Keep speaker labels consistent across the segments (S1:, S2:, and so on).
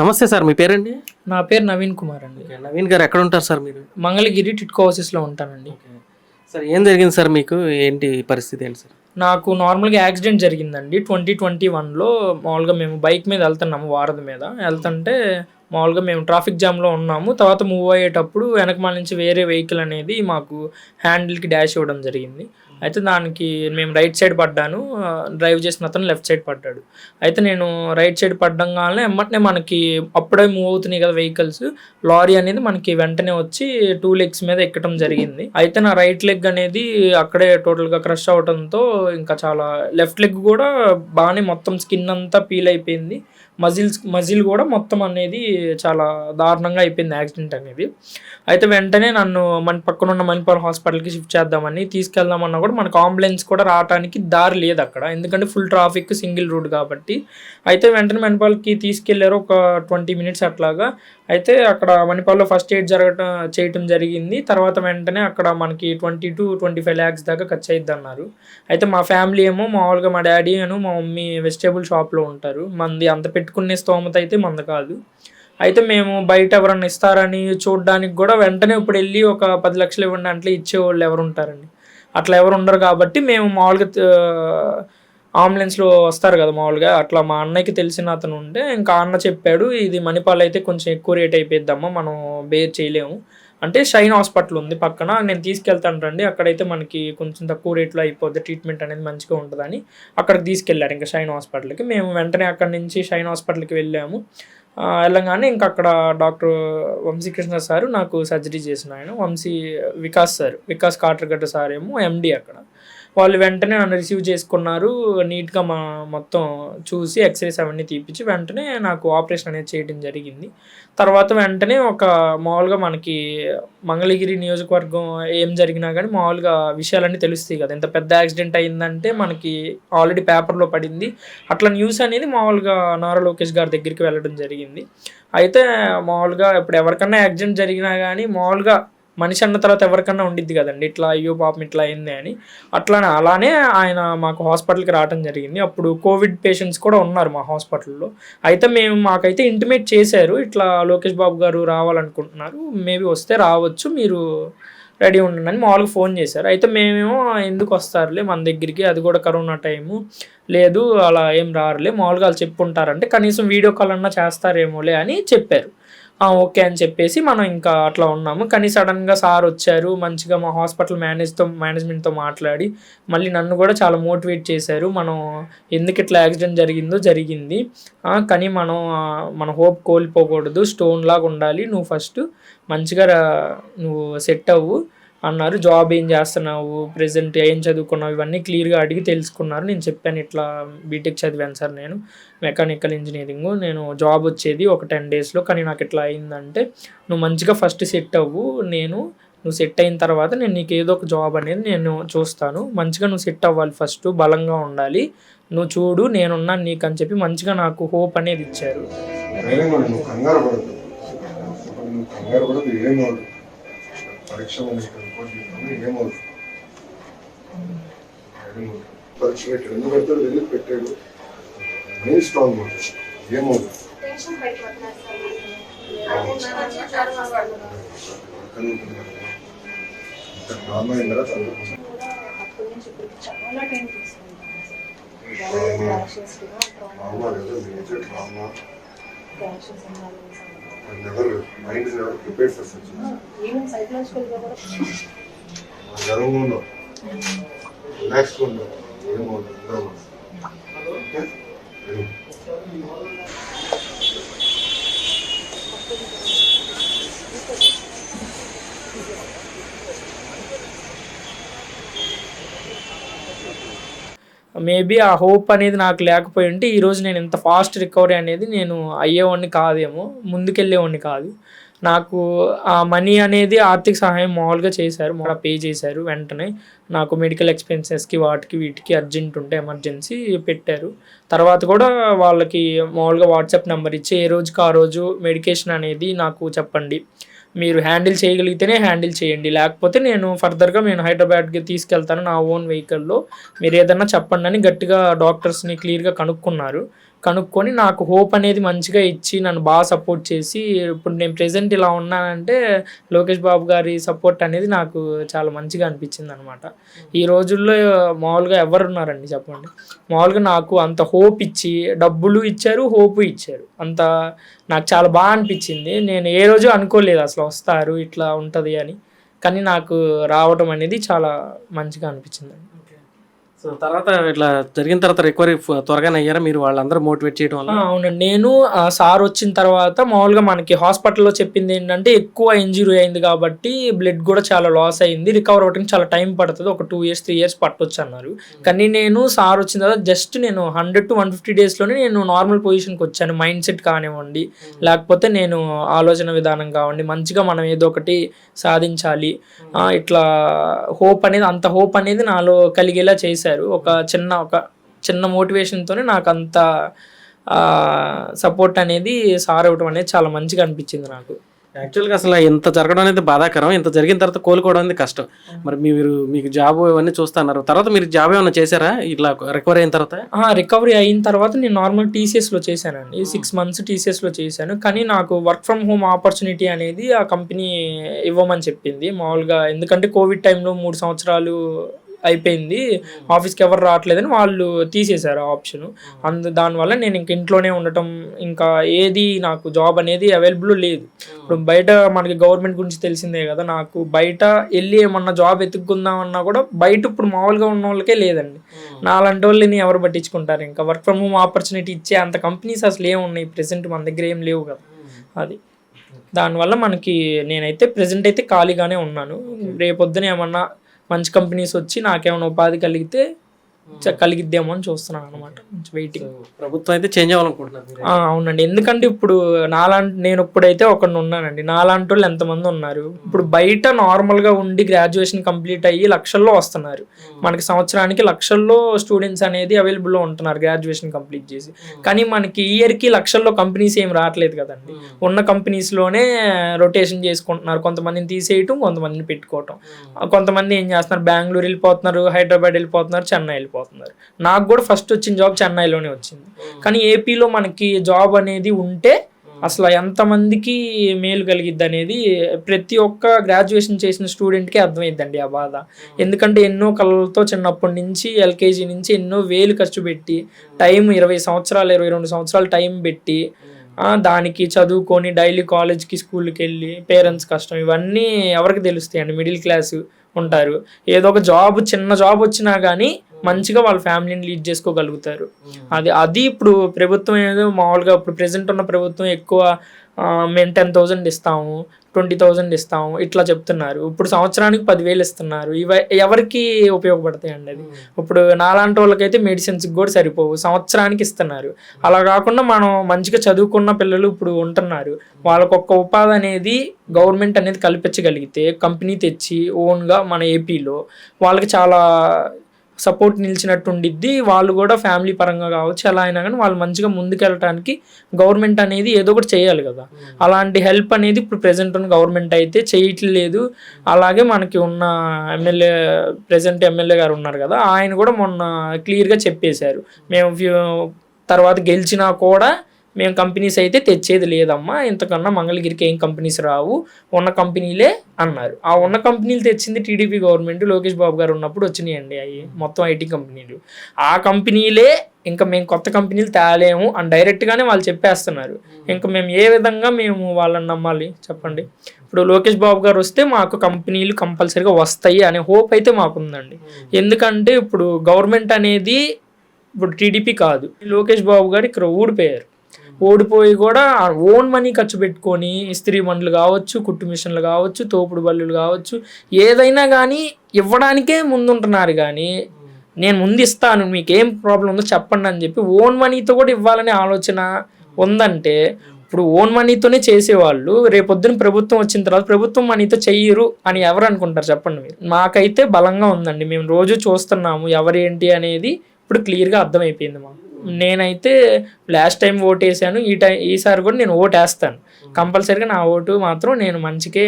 S1: నమస్తే సార్ మీ పేరండి?
S2: నా పేరు నవీన్ కుమార్ అండి.
S1: నవీన్ గారు ఎక్కడ ఉంటారు సార్ మీరు?
S2: మంగళగిరి టిట్కో హౌసెస్లో ఉంటానండి.
S1: సార్ ఏం జరిగింది సార్ మీకు? ఏంటి పరిస్థితి ఏంటి సార్?
S2: నాకు నార్మల్గా యాక్సిడెంట్ జరిగిందండి. ట్వంటీ ట్వంటీ వన్లో మామూలుగా మేము బైక్ మీద వెళ్తున్నాము వారధి మీద. వెళ్తుంటే మామూలుగా మేము ట్రాఫిక్ జామ్లో ఉన్నాము. తర్వాత మూవ్ అయ్యేటప్పుడు వెనకమాల నుంచి వేరే వెహికల్ అనేది మాకు హ్యాండిల్కి డాష్ ఇవ్వడం జరిగింది. అయితే దానికి మేము రైట్ సైడ్ పడ్డాను. డ్రైవ్ చేసిన అతను లెఫ్ట్ సైడ్ పడ్డాడు. అయితే నేను రైట్ సైడ్ పడ్డంగానే ఎమ్మటనే మనకి అప్పుడే మూవ్ అవుతున్నాయి కదా వెహికల్స్. లారీ అనేది మనకి వెంటనే వచ్చి టూ లెగ్స్ మీద ఎక్కడం జరిగింది. అయితే నా రైట్ లెగ్ అనేది అక్కడే టోటల్గా క్రష్ అవడంతో ఇంకా చాలా లెఫ్ట్ లెగ్ కూడా బాగానే మొత్తం స్కిన్ అంతా పీల్ అయిపోయింది. మజిల్స్ మజిల్ కూడా మొత్తం అనేది చాలా దారుణంగా అయిపోయింది యాక్సిడెంట్ అనేది. అయితే వెంటనే నన్ను మన పక్కన ఉన్న మణిపాల్ హాస్పిటల్కి షిఫ్ట్ చేద్దామని తీసుకెళ్దామన్నా కూడా మనకు అంబులెన్స్ కూడా రావడానికి దారి లేదు అక్కడ. ఎందుకంటే ఫుల్ ట్రాఫిక్ సింగిల్ రూట్ కాబట్టి. అయితే వెంటనే మణిపాల్కి తీసుకెళ్ళారు ఒక ట్వంటీ మినిట్స్ అట్లాగా. అయితే అక్కడ మణిపాల్లో ఫస్ట్ ఎయిడ్ జరగటం చేయటం జరిగింది. తర్వాత వెంటనే అక్కడ మనకి twenty two twenty five lakhs దాకా ఖర్చు అయ్యిద్ది అన్నారు అయితే మా ఫ్యామిలీ ఏమో మామూలుగా మా డాడీ అను మా మమ్మీ వెజిటేబుల్ షాప్లో ఉంటారు. మంది అంత పెట్టుకునే స్తోమత అయితే మంద కాదు. అయితే మేము బయట ఎవరన్నా ఇస్తారని చూడడానికి కూడా వెంటనే ఇప్పుడు వెళ్ళి ఒక పది లక్షలు ఇవ్వండి అంటే ఇచ్చేవాళ్ళు ఎవరు ఉంటారండి. అట్లా ఎవరు ఉండరు కాబట్టి మేము మామూలుగా అంబులెన్స్లో వస్తారు కదా మామూలుగా. అట్లా మా అన్నయ్యకి తెలిసిన అతను ఉంటే ఇంకా అన్న చెప్పాడు ఇది మణిపాల్ అయితే కొంచెం ఎక్కువ రేట్ అయిపోయిద్దమ్మా మనం బేర్ చేయలేము. అంటే షైన్ హాస్పిటల్ ఉంది పక్కన నేను తీసుకెళ్తాను రండి అక్కడైతే మనకి కొంచెం తక్కువ రేట్లో అయిపోద్ది ట్రీట్మెంట్ అనేది మంచిగా ఉంటుందని అక్కడికి తీసుకెళ్ళారు ఇంకా షైన్ హాస్పిటల్కి. మేము వెంటనే అక్కడి నుంచి షైన్ హాస్పిటల్కి వెళ్ళాము. వెళ్ళగానే వెళ్ళంగానే ఇంకా అక్కడ డాక్టర్ వంశీకృష్ణ సార్ నాకు సర్జరీ చేసిన ఆయన వంశీ వికాస్ సార్ వికాస్ కాటర్గడ్డ సార్ ఏమో ఎండి అక్కడ. వాళ్ళు వెంటనే నన్ను రిసీవ్ చేసుకున్నారు. నీట్గా మా మొత్తం చూసి ఎక్స్రేస్ అవన్నీ తీపిచ్చి వెంటనే నాకు ఆపరేషన్ అనేది చేయడం జరిగింది. తర్వాత వెంటనే ఒక మామూలుగా మనకి మంగళగిరి నియోజకవర్గం ఏం జరిగినా కానీ మామూలుగా విషయాలన్నీ తెలుస్తాయి కదా. ఇంత పెద్ద యాక్సిడెంట్ అయిందంటే మనకి ఆల్రెడీ పేపర్లో పడింది. అట్లా న్యూస్ అనేది మామూలుగా నారా లోకేష్ గారి దగ్గరికి వెళ్ళడం జరిగింది. అయితే మామూలుగా ఇప్పుడు ఎవరికన్నా యాక్సిడెంట్ జరిగినా కానీ మామూలుగా మనిషి అన్న తర్వాత ఎవరికన్నా ఉండిద్ది కదండి. ఇట్లా అయ్యో పాపం ఇట్లా అయింది అని. అట్లానే అలానే ఆయన మాకు హాస్పిటల్కి రావడం జరిగింది. అప్పుడు కోవిడ్ పేషెంట్స్ కూడా ఉన్నారు మా హాస్పిటల్లో. అయితే మేము మాకైతే ఇంటిమేట్ చేశారు. ఇట్లా లోకేష్ బాబు గారు రావాలనుకుంటున్నారు. మేబీ వస్తే రావచ్చు. మీరు రెడీ ఉండండి అని మామూలుగా ఫోన్ చేశారు. అయితే మేమేమో ఎందుకు వస్తారులే మన దగ్గరికి? అది కూడా కరోనా టైము. లేదు అలా ఏం రారులే. మామూలుగా వాళ్ళు చెప్పుంటారంటే కనీసం వీడియో కాల్ అన్నా చేస్తారేమోలే అని చెప్పారు. ఓకే అని చెప్పేసి మనం ఇంకా అట్లా ఉన్నాము. కానీ సడన్గా సార్ వచ్చారు మంచిగా మా హాస్పిటల్ మేనేజ్తో మేనేజ్మెంట్తో మాట్లాడి మళ్ళీ నన్ను కూడా చాలా మోటివేట్ చేశారు. మనం ఎందుకు ఇట్లా యాక్సిడెంట్ జరిగిందో జరిగింది. కానీ మనం మన హోప్ కోల్పోకూడదు. స్టోన్ లాగా ఉండాలి. నువ్వు ఫస్ట్ మంచిగా రా- నువ్వు సెట్ అవ్వు. అన్నారు. జాబ్ ఏం చేస్తున్నావు? ప్రెసెంట్ ఏం చదువుకున్నావు? ఇవన్నీ క్లియర్గా అడిగి తెలుసుకున్నారు. నేను చెప్పాను ఇట్లా బీటెక్ చదివాను సార్ నేను మెకానికల్ ఇంజనీరింగ్. నేను జాబ్ వచ్చేది ఒక టెన్ డేస్లో కానీ నాకు ఇట్లా అయిందంటే నువ్వు మంచిగా ఫస్ట్ సెట్ అవ్వు. నేను నువ్వు సెట్ అయిన తర్వాత నేను నీకు ఏదో ఒక జాబ్ అనేది నేను చూస్తాను. మంచిగా నువ్వు సెట్ అవ్వాలి ఫస్ట్ బలంగా ఉండాలి. నువ్వు చూడు నేనున్నాను నీకు అని చెప్పి మంచిగా నాకు హోప్ అనేది ఇచ్చారు.
S3: కంగారు పరీక్ష పెట్టాడు ఎందుకు పెడతాడు ఎందుకు పెట్టాడు మెయిన్ స్ట్రాంగ్ ఉంటుంది ఏమవుతుంది
S4: టెన్షన్ పడిపోతున్నారు
S3: మైండ్
S4: కూడా
S3: గర్వంగా ఉండవు రిలాక్స్గా ఉండవు
S2: మేబీ ఆ హోప్ అనేది నాకు లేకపోయి ఉంటే ఈరోజు నేను ఇంత ఫాస్ట్ రికవరీ అనేది నేను అయ్యేవాడిని కాదేమో ముందుకెళ్ళేవాడిని కాదు. నాకు ఆ మనీ అనేది ఆర్థిక సహాయం మామూలుగా చేశారు. మామూలుగా పే చేశారు వెంటనే. నాకు మెడికల్ ఎక్స్పెన్సెస్కి వాటికి వీటికి అర్జెంట్ ఉంటే ఎమర్జెన్సీ పెట్టారు. తర్వాత కూడా వాళ్ళకి మామూలుగా వాట్సాప్ నెంబర్ ఇచ్చి ఏ రోజుకి ఆ రోజు మెడికేషన్ అనేది నాకు చెప్పండి. మీరు హ్యాండిల్ చేయగలిగితేనే హ్యాండిల్ చేయండి. లేకపోతే నేను ఫర్దర్గా నేను హైదరాబాద్కి తీసుకెళ్తాను నా ఓన్ వెహికల్లో మీరు ఏదన్నా చెప్పండి అని గట్టిగా డాక్టర్స్ని క్లియర్గా కనుక్కున్నారు. కనుక్కొని నాకు హోప్ అనేది మంచిగా ఇచ్చి నన్ను బాగా సపోర్ట్ చేసి ఇప్పుడు నేను ప్రెసెంట్ ఇలా ఉన్నానంటే లోకేష్ బాబు గారి సపోర్ట్ అనేది నాకు చాలా మంచిగా అనిపించింది అనమాట ఈ రోజుల్లో మామూలుగా ఎవరు ఉన్నారండి చెప్పండి? మామూలుగా నాకు అంత హోప్ ఇచ్చి డబ్బులు ఇచ్చారు హోప్ ఇచ్చారు. అంత నాకు చాలా బాగా అనిపించింది. నేను ఏ రోజు అనుకోలేదు అసలు వస్తారు ఇట్లా ఉంటుంది అని. కానీ నాకు రావడం అనేది చాలా మంచిగా అనిపించింది
S1: సో తర్వాత ఇట్లా జరిగిన తర్వాత రికవరీ త్వరగానే అయ్యారా? మీరు వాళ్ళందరూ మోటివేట్ చేయడం వల్ల?
S2: అవునండి. నేను ఆ, సార్ వచ్చిన తర్వాత మామూలుగా మనకి హాస్పిటల్లో చెప్పింది ఏంటంటే ఎక్కువ ఇంజురీ అయింది కాబట్టి బ్లడ్ కూడా చాలా లాస్ అయింది. రికవర్ అవ్వడానికి చాలా టైం పడుతుంది. ఒక టూ ఇయర్స్ త్రీ ఇయర్స్ పట్టొచ్చు అన్నారు. కానీ నేను సార్ వచ్చిన తర్వాత జస్ట్ నేను హండ్రెడ్ టు వన్ ఫిఫ్టీ డేస్లోనే నేను నార్మల్ పొజిషన్కి వచ్చాను. మైండ్ సెట్ కానివ్వండి. లేకపోతే నేను ఆలోచన విధానం కావండి. మంచిగా మనం ఏదో ఒకటి సాధించాలి. ఆ, ఇట్లా హోప్ అనేది అంత హోప్ అనేది నాలో కలిగేలా చేశారు. ఒక చిన్న ఒక చిన్న మోటివేషన్తోనే నాకు అంత సపోర్ట్ అనేది సార్ ఇవ్వడం అనేది చాలా మంచిగా అనిపించింది నాకు.
S1: యాక్చువల్గా అసలు ఇంత జరగడం అనేది బాధాకరం. ఇంత జరిగిన తర్వాత కోలుకోవడం అనేది కష్టం. మరి మీరు మీకు జాబ్ ఇవన్నీ చూస్తున్నారు. తర్వాత మీరు జాబ్ ఏమైనా చేశారా? ఇట్లా రికవర్ అయిన తర్వాత?
S2: రికవరీ అయిన తర్వాత నేను నార్మల్ టీసీఎస్లో చేశానండి. సిక్స్ మంత్స్ టీసీఎస్లో చేశాను. కానీ నాకు వర్క్ ఫ్రమ్ హోమ్ ఆపర్చునిటీ అనేది ఆ కంపెనీ ఇవ్వమని చెప్పింది. మామూలుగా ఎందుకంటే కోవిడ్ టైంలో మూడు సంవత్సరాలు అయిపోయింది. ఆఫీస్కి ఎవరు రావట్లేదని వాళ్ళు తీసేశారు ఆ ఆప్షన్. అందు దానివల్ల నేను ఇంక ఇంట్లోనే ఉండటం ఇంకా ఏది నాకు జాబ్ అనేది అవైలబుల్ లేదు. ఇప్పుడు బయట మనకి గవర్నమెంట్ గురించి తెలిసిందే కదా నాకు బయట వెళ్ళి ఏమన్నా జాబ్ ఎత్తుక్కుందామన్నా కూడా బయట ఇప్పుడు మామూలుగా ఉన్న వాళ్ళకే లేదండి. నాలాంటి వాళ్ళని ఎవరు పట్టించుకుంటారు? ఇంకా వర్క్ ఫ్రమ్ హోమ్ ఆపర్చునిటీ ఇచ్చే అంత కంపెనీస్ అసలు ఏమున్నాయి ప్రెసెంట్ మన దగ్గర ఏం లేవు కదా. అది. దానివల్ల మనకి నేనైతే ప్రెసెంట్ అయితే ఖాళీగానే ఉన్నాను. రేపొద్దున ఏమన్నా మంచి కంపెనీస్ వచ్చి నాకేమైనా ఉపాధి కలిగితే కలిగిద్దేమో అని చూస్తున్నాను అనమాట వెయిటింగ్
S1: ప్రభుత్వం అయితే చేంజ్ అవ్వాలనుకుంటున్నారు
S2: అవునండి. ఎందుకంటే ఇప్పుడు నాలాంటి నేను ఇప్పుడైతే ఒకడిని ఉన్నానండి. నాలాంటి వాళ్ళు ఎంతమంది ఉన్నారు? ఇప్పుడు బయట నార్మల్గా ఉండి గ్రాడ్యుయేషన్ కంప్లీట్ అయ్యి లక్షల్లో వస్తున్నారు. మనకి సంవత్సరానికి లక్షల్లో స్టూడెంట్స్ అనేది అవైలబుల్లో ఉంటున్నారు గ్రాడ్యుయేషన్ కంప్లీట్ చేసి. కానీ మనకి ఇయర్కి లక్షల్లో కంపెనీస్ ఏం రావట్లేదు కదండి. ఉన్న కంపెనీస్లోనే రొటేషన్ చేసుకుంటున్నారు. కొంతమందిని తీసేయటం కొంతమందిని పెట్టుకోవటం. కొంతమంది ఏం చేస్తున్నారు? బెంగళూరు వెళ్ళిపోతున్నారు హైదరాబాద్ వెళ్ళిపోతున్నారు చెన్నై వెళ్ళిపోతున్నారు. నాకు కూడా ఫస్ట్ వచ్చిన జాబ్ చెన్నైలోనే వచ్చింది. కానీ ఏపీలో మనకి జాబ్ అనేది ఉంటే అసలు ఎంతమందికి మేలు కలిగిద్ది అనేది ప్రతి ఒక్క గ్రాడ్యుయేషన్ చేసిన స్టూడెంట్కి అర్థమైద్దండి ఆ బాధ. ఎందుకంటే ఎన్నో కళలతో చిన్నప్పటి నుంచి ఎల్కేజీ నుంచి ఎన్నో వేలు ఖర్చు పెట్టి టైం ఇరవై సంవత్సరాలు ఇరవై రెండు సంవత్సరాలు టైం పెట్టి దానికి చదువుకొని డైలీ కాలేజ్కి స్కూల్కి వెళ్ళి పేరెంట్స్ కష్టం ఇవన్నీ ఎవరికి తెలుస్తాయండి? మిడిల్ క్లాస్ ఉంటారు. ఏదో ఒక జాబ్ చిన్న జాబ్ వచ్చినా కానీ మంచిగా వాళ్ళ ఫ్యామిలీని లీడ్ చేసుకోగలుగుతారు. అది అది ఇప్పుడు ప్రభుత్వం ఏదో మామూలుగా ఇప్పుడు ప్రెసెంట్ ఉన్న ప్రభుత్వం ఎక్కువ మేము టెన్ థౌజండ్ ఇస్తాము ట్వంటీ థౌజండ్ ఇస్తాము ఇట్లా చెప్తున్నారు. ఇప్పుడు సంవత్సరానికి పదివేలు ఇస్తున్నారు. ఇవ ఎవరికి ఉపయోగపడతాయండి అది? ఇప్పుడు నాలాంటి వాళ్ళకైతే మెడిసిన్స్కి కూడా సరిపోవు. సంవత్సరానికి ఇస్తున్నారు. అలా కాకుండా మనం మంచిగా చదువుకున్న పిల్లలు ఇప్పుడు ఉంటున్నారు. వాళ్ళకు ఒక్క ఉపాధి అనేది గవర్నమెంట్ అనేది కల్పించగలిగితే కంపెనీ తెచ్చి ఓన్గా మన ఏపీలో వాళ్ళకి చాలా సపోర్ట్ నిలిచినట్టు ఉండిద్ది వాళ్ళు కూడా ఫ్యామిలీ పరంగా కావచ్చు ఎలా అయినా కానీ వాళ్ళు మంచిగా ముందుకెళ్ళటానికి గవర్నమెంట్ అనేది ఏదో ఒకటి చేయాలి కదా. అలాంటి హెల్ప్ అనేది ఇప్పుడు ప్రెసెంట్ ఉన్న గవర్నమెంట్ అయితే చేయట్లేదు. అలాగే మనకి ఉన్న ఎమ్మెల్యే ప్రెసెంట్ ఎమ్మెల్యే గారు ఉన్నారు కదా ఆయన కూడా మొన్న క్లియర్గా చెప్పేశారు. మేము తర్వాత గెలిచినా కూడా మేము కంపెనీస్ అయితే తెచ్చేది లేదమ్మా. ఇంతకన్నా మంగళగిరికి ఏం కంపెనీస్ రావు. ఉన్న కంపెనీలే అన్నారు. ఆ ఉన్న కంపెనీలు తెచ్చింది టీడీపీ గవర్నమెంట్. లోకేష్ బాబు గారు ఉన్నప్పుడు వచ్చినాయండి అవి. మొత్తం ఐటీ కంపెనీలు. ఆ కంపెనీలే ఇంకా మేము కొత్త కంపెనీలు తేలేము అని డైరెక్ట్గానే వాళ్ళు చెప్పేస్తున్నారు. ఇంకా మేము ఏ విధంగా మేము వాళ్ళని నమ్మాలి? చెప్పండి. ఇప్పుడు లోకేష్ బాబు గారు వస్తే మాకు కంపెనీలు కంపల్సరీగా వస్తాయి అనే హోప్ అయితే మాకుందండి. ఎందుకంటే ఇప్పుడు గవర్నమెంట్ అనేది ఇప్పుడు టీడీపీ కాదు. లోకేష్ బాబు గారు ఇక్కడ ఊడిపోయారు. ఓడిపోయి కూడా ఓన్ మనీ ఖర్చు పెట్టుకొని ఇస్త్రీ బండ్లు కావచ్చు కుట్టు మిషన్లు కావచ్చు తోపుడు బళ్ళు కావచ్చు ఏదైనా కానీ ఇవ్వడానికే ముందుంటున్నారు కానీ నేను ముందు ఇస్తాను మీకు ఏం ప్రాబ్లం ఉందో చెప్పండి అని చెప్పి ఓన్ మనీతో కూడా ఇవ్వాలనే ఆలోచన ఉందంటే ఇప్పుడు ఓన్ మనీతోనే చేసేవాళ్ళు రేపొద్దున ప్రభుత్వం వచ్చిన తర్వాత ప్రభుత్వం మనీతో చెయ్యరు అని ఎవరు అనుకుంటారు చెప్పండి మీరు? మాకైతే బలంగా ఉందండి మేము రోజు చూస్తున్నాము ఎవరేంటి అనేది ఇప్పుడు క్లియర్గా అర్థమైపోయింది మాకు. నేనైతే లాస్ట్ టైం ఓట్ వేసాను. ఈ టైం ఈసారి కూడా నేను ఓట్ వేస్తాను. కంపల్సరీగా నా ఓటు మాత్రం నేను మంచికే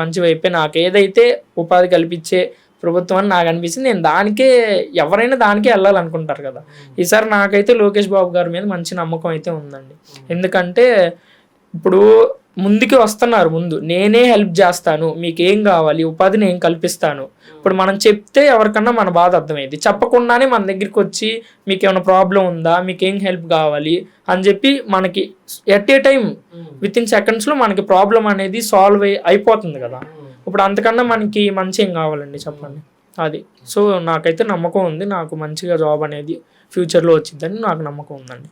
S2: మంచి వైపే. నాకు ఏదైతే ఉపాధి కల్పించే ప్రభుత్వం అని నాకు అనిపించింది నేను దానికే ఎవరైనా దానికే వెళ్ళాలనుకుంటారు కదా. ఈసారి నాకైతే లోకేష్ బాబు గారి మీద మంచి నమ్మకం అయితే ఉందండి. ఎందుకంటే ఇప్పుడు ముందుకి వస్తున్నారు ముందు. నేనే హెల్ప్ చేస్తాను మీకు ఏం కావాలి ఉపాధి నేను కల్పిస్తాను. ఇప్పుడు మనం చెప్తే ఎవరికన్నా మన బాధ అర్థమైంది. చెప్పకుండానే మన దగ్గరికి వచ్చి మీకు ఏమైనా ప్రాబ్లం ఉందా మీకు ఏం హెల్ప్ కావాలి అని చెప్పి మనకి at a time within సెకండ్స్లో మనకి ప్రాబ్లం అనేది సాల్వ్ అయి అయిపోతుంది కదా. ఇప్పుడు అంతకన్నా మనకి మంచి ఏం కావాలండి చెప్పండి. అది. సో నాకైతే నమ్మకం ఉంది. నాకు మంచిగా జాబ్ అనేది ఫ్యూచర్లో వచ్చిందని నాకు నమ్మకం ఉందండి.